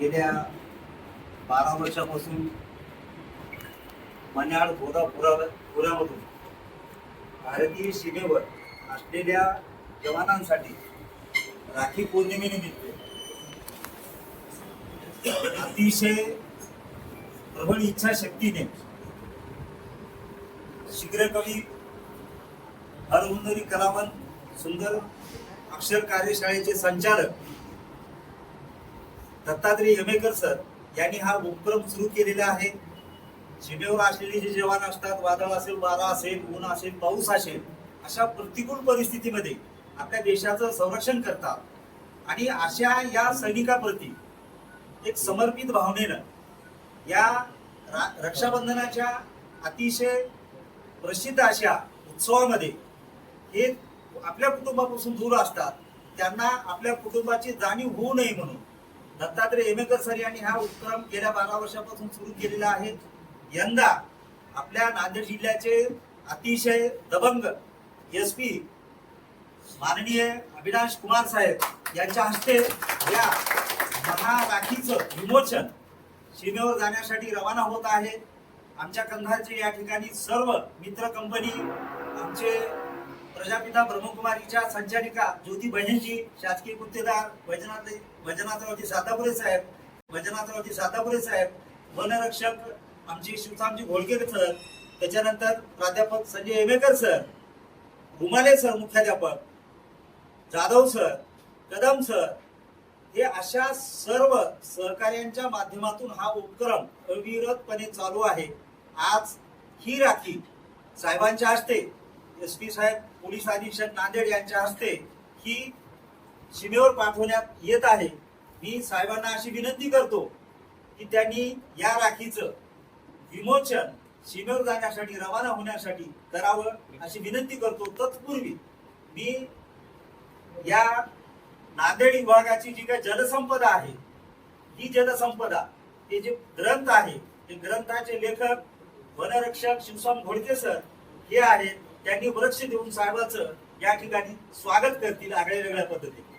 गेल्या बारा वर्षापासून मन्याड गोदा भारतीय सीमेवर असलेल्या जवानांसाठी राखी पौर्णिमेनिमित्त अतिशय प्रबळ इच्छाशक्तीने शीघ्रकवी हरहुंदरी कलावंत सुंदर अक्षर कार्यशाळेचे संचालक दत्तात्रय यमेकर सर यांनी हा उपक्रम सुरू केलेला आहे. सीमेवर असलेले जे जवान असतात वादळ असेल वारा असेल ऊन असेल पाऊस असेल अशा प्रतिकूल परिस्थितीमध्ये आपल्या देशाचं संरक्षण करतात. आणि अशा या सैनिकाप्रती एक समर्पित भावनेनं या रा- रक्षाबंधनाच्या अतिशय प्रसिद्ध अशा उत्सवामध्ये हे आपल्या कुटुंबापासून दूर असतात. त्यांना आपल्या कुटुंबाची जाणीव होऊ नये म्हणून दत्तात्रय एमेकर सर यांनी हा उपक्रम गेल्या बारा वर्षापासून सुरू केलेला आहे. यंदा आपल्या नांदेड जिल्ह्याचे अतिशय दबंग एस पी माननीय अविनाश कुमार साहेब यांच्या हस्ते या महाराखीचं विमोचन सीमेवर जाण्यासाठी रवाना होत आहे. आमच्या कंधारचे या ठिकाणी सर्व मित्र कंपनी आमचे प्रजापिता ब्रह्मकुमारीच्या संचालिका ज्योती बहिणजी शासकीय गुत्तेदार वैजनाथ वैजनाथरावजी सातापुरे साहेब वैजनाथरावजी सातापुरे साहेब वनरक्षक आमचे शिवसामजी घोडके सर त्याच्यानंतर प्राध्यापक संजय एमेकर सर रुमाले सर मुख्याध्यापक जाधव सर कदम सर हे अशा सर्व सहकार्यांच्या माध्यमातून हा उपक्रम अविरतपणे चालू आहे. आज ही राखी साहेबांच्या हस्ते एस पी साहेब पोलीस अधीक्षक नांदेड यांच्या हस्ते ही सीमेवर पाठवण्यात येत आहे. मी साहेबांना अशी विनंती करतो की त्यांनी या राखीचं विमोचन सीमेवर जाण्यासाठी रवाना होण्यासाठी करावं अशी विनंती करतो. तत्पूर्वी मी या नांदेड विभागाची जी काही जलसंपदा आहे ही जलसंपदा हे जे ग्रंथ आहे ते ग्रंथाचे लेखक वनरक्षक शिवसाम घोडके सर हे आहेत. त्यांनी वृक्ष देऊन साहेबाचं या ठिकाणी स्वागत करतील आगळ्या वेगळ्या पद्धतीने.